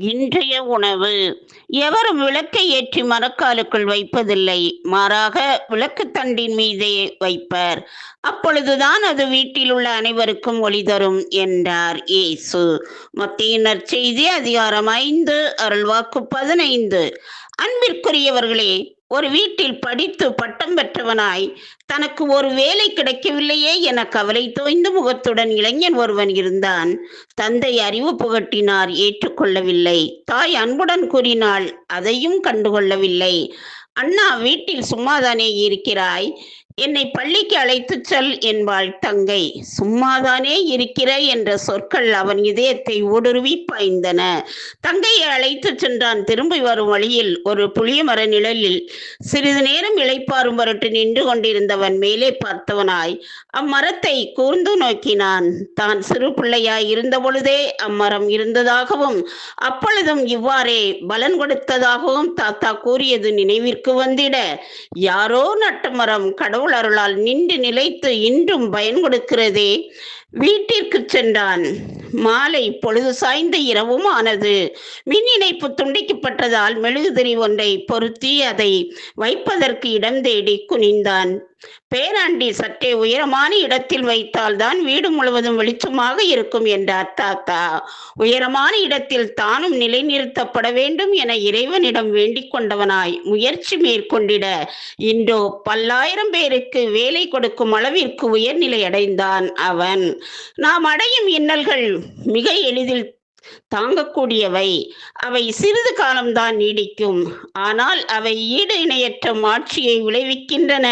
இன்றைய உணவு. எவரும் விளக்கை ஏற்றி மரக்காலுக்குள் வைப்பதில்லை. மாறாக விளக்குத்தண்டின் மீதே வைப்பர். அப்பொழுதுதான் அது வீட்டில் உள்ள அனைவருக்கும் ஒளி தரும் என்றார் இயேசு. மத்தியினர் செய்தி அதிகாரம் ஐந்து அருள்வாக்கு பதினைந்து. அன்பிற்குரியவர்களே ஒரு வீட்டில் படித்து பட்டம் பெற்றவனாய் தனக்கு ஒரு வேலை கிடைக்கவில்லையே என கவலை தோய்ந்த முகத்துடன் இளைஞன் ஒருவன் இருந்தான். தந்தை அறிவு புகட்டினார் ஏற்றுக்கொள்ளவில்லை. தாய் அன்புடன் கூறினாள் அதையும் கண்டுகொள்ளவில்லை. அண்ணா வீட்டில் சும்மாதானே இருக்கிறாய்? என்னை பள்ளிக்கு அழைத்துச் செல் என்பாள் தங்கை. சும்மாதானே இருக்கிற என்ற சொற்கள் அவன் இதயத்தை ஊடுருவி பாய்ந்தன. தங்கையை அழைத்துச் சென்றான். திரும்பி வரும் வழியில் ஒரு புளிய மர நிழலில் சிறிது நேரம் இளைப்பாறும் பொருட்டு நின்று கொண்டிருந்தவன் மேலே பார்த்தவனாய். அம்மரத்தை கூர்ந்து நோக்கினான். தான் சிறு பிள்ளையாய் இருந்த பொழுதே அம்மரம் இருந்ததாகவும் அப்பொழுதும் இவ்வாறே பலன் கொடுத்ததாகவும் தாத்தா கூறியது நினைவிற்கு வந்திட. யாரோ நட்ட மரம் கடவுள் அருளால் நின்று நிலைத்து இன்றும் பயன் கொடுக்கிறதே. வீட்டிற்கு சென்றான். மாலை பொழுது சாய்ந்த இரவும் ஆனது மின் இணைப்பு துண்டிக்கப்பட்டதால் மெழுகுதிரி ஒன்றை பொருத்தி அதை வைப்பதற்கு இடம் தேடி குனிந்தான். பேராண்டி சற்றே உயரமான இடத்தில் வைத்தால்தான் வீடு முழுவதும் வெளிச்சமாக இருக்கும் என்றார் தாத்தா. உயரமான இடத்தில் தானும் நிலைநிறுத்தப்பட வேண்டும் என இறைவனிடம் வேண்டிக் கொண்டவனாய் முயற்சி மேற்கொண்டிட. இன்றோ பல்லாயிரம் பேருக்கு வேலை கொடுக்கும் அளவிற்கு உயர்நிலை அடைந்தான் அவன். நாம் அடையும் இன்னல்கள் மிக எளிதில் தாங்கக்கூடியவை. அவை சிறிது காலம்தான் நீடிக்கும். ஆனால் அவை ஈடு இணையற்ற மாட்சியை விளைவிக்கின்றன.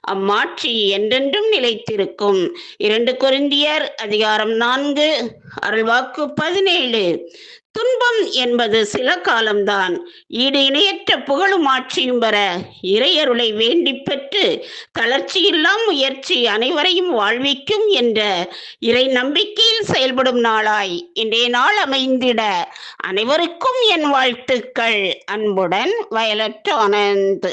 அம்மாட்சி என்றென்றும் நிலைத்திருக்கும். இரண்டு கொரிந்தியர் அதிகாரம் நான்கு அருள்வாக்கு பதினேழு. துன்பம் என்பது சில காலம்தான். ஈடு இணையற்ற புகழும் ஆட்சியும் பெற இறையருளை வேண்டி பெற்று தளர்ச்சியில்லா முயற்சி அனைவரையும் வாழ்விக்கும் என்ற இறை நம்பிக்கையில் செயல்படும் நாளாய் இன்றைய நாள் அமைந்திட அனைவருக்கும் என் வாழ்த்துக்கள். அன்புடன் வயலட் ஆனந்த்.